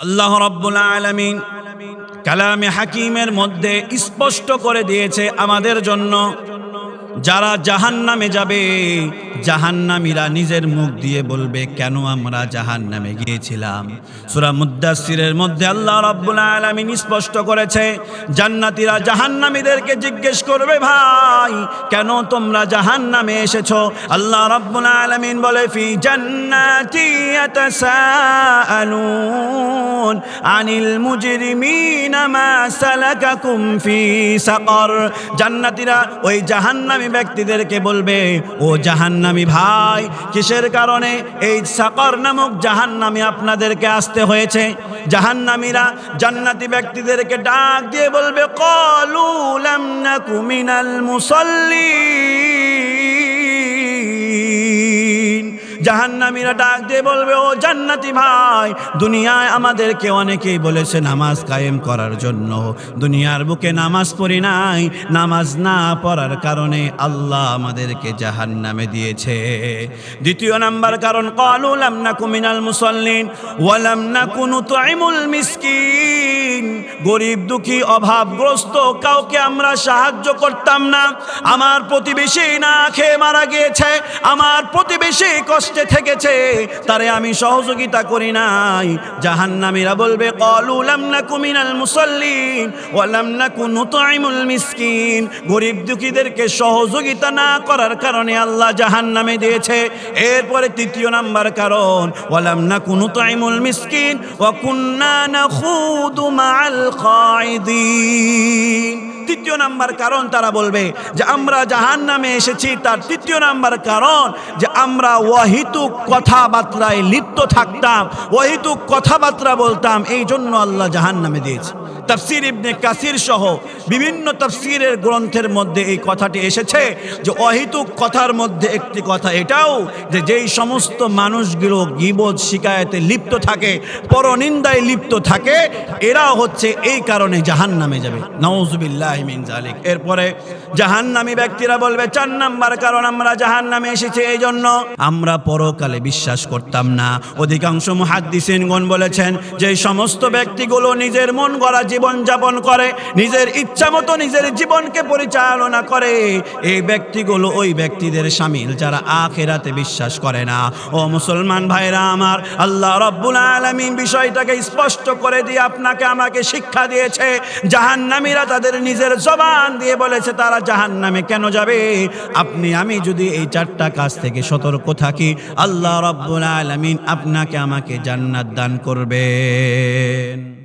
আল্লাহ রব্বুল আলমিন কালামে হাকিমের মধ্যে স্পষ্ট করে দিয়েছে আমাদের জন্য। যারা জাহান নামে যাবে, জাহান্নামীরা নিজের মুখ দিয়ে বলবে, কেন আমরা জাহান নামে গিয়েছিলাম? সুরা মুদাসিরের মধ্যে আল্লাহ রব্বুল আলমিন স্পষ্ট করেছে, জান্নাতীরা জাহান্নামীদেরকে জিজ্ঞেস করবে, ভাই, কেন তোমরা জাহান নামে এসেছ? আল্লাহ রব্বুল আলমিন বলে, ফি জান্নাতি ইয়াতাসাআলুন আনিল মুজরিমিনা মা সালাকাকুম ফি সাকর। জান্নাতীরা ওই জাহান্নামী ব্যক্তিদেরকে বলবে, ও জাহান্নামী ভাই, কিসের কারণে এই সাকর নামক জাহান্নামী আপনাদেরকে আসতে হয়েছে? জাহান্নামীরা জান্নাতি ব্যক্তিদেরকে ডাক দিয়ে বলবে, কলু না কুমিনাল মিনাল জাহান্নামীরা ডাক দিয়ে বলবে, ও জান্নাতি ভাই, দুনিয়ায় আমাদেরকে অনেকেই বলেছে নামাজ কায়েম করার জন্য। দুনিয়ার বুকে নামাজ পড়ি নাই, নামাজ না পড়ার কারণে আল্লাহ আমাদেরকে জাহান্নামে দিয়েছে। দ্বিতীয় নাম্বার কারণ কালুলাম না কুমিনাল মুসল্লিন ওয়ালাম না কুনু তাইমুল মিসকিন। গরিব দুঃখী, অভাবগ্রস্ত, কাউকে আমরা সাহায্য করতাম না। আমার প্রতিবেশী না খেয়ে মারা গিয়েছে, আমার প্রতিবেশী কষ্টে থেকেছে, তারে আমি সহযোগিতা করি নাই। জাহান্নামীরা বলবে কলুলাম না কুমিনাল মুসল্লিন ওয়ালাম না কুনু তাইমুল মিসকিন। গরিব দুঃখীদেরকে সহযোগিতা না করার কারণে আল্লাহ জাহান্নামে দিয়েছে। এরপরে তৃতীয় নাম্বার কারণ ওয়ালাম না কুনু তাইমুল মিসকিন ওয়া কুন্না নাখুদু মাআল খাইদিন তৃতীয় নাম্বার কারণ তারা বলবে যে আমরা জাহান নামে এসেছি, তার তৃতীয় নাম্বার কারণ যে আমরা ওয়াহিতুক কথাবার্তায় লিপ্ত থাকতাম ওয়াহিতুক কথাবার্তা বলতাম, এই জন্য আল্লাহ জাহান নামে দিয়েছে। তফসির ইবনে কাসির সহ বিভিন্ন তফসিরের গ্রন্থের মধ্যে এই কথাটি এসেছে যে অহিতুক কথার মধ্যে একটি কথা এটাও যে যেই সমস্ত মানুষগুলো গিবদ শিকায়তে লিপ্ত থাকে, পরনিন্দায় লিপ্ত থাকে এরা হচ্ছে এই কারণে জাহান নামে যাবে মিন জালিক। এরপরে জাহান্নামী ব্যক্তিরা বলবে, চার নাম্বার কারণ আমরা জাহান নামে এসেছি এই জন্য। আমরা পরকালে বিশ্বাস করতাম না। অধিকাংশ বলেছেন, যে সমস্ত ব্যক্তিগুলো নিজের মন গড়া জীবন যাপন করে, নিজের ইচ্ছা মতো নিজের জীবনকে পরিচালনা করে, এই ব্যক্তিগুলো ওই ব্যক্তিদের সামিল যারা আখেরাতে বিশ্বাস করে না। ও মুসলমান ভাইরা আমার, আল্লাহ রব্বুল আলমিন বিষয়টাকে স্পষ্ট করে দিয়ে আপনাকে আমাকে শিক্ষা দিয়েছে, জাহান্নামীরা তাদের নিজের জবান দিয়ে বলেছে, তারা জাহান নামে কেন যাবে? আপনি, আমি যদি এই চারটা কাজ থেকে সতর্ক থাকি, আল্লাহ রব্বুল আলমিন আপনাকে আমাকে জান্নাত দান করবেন।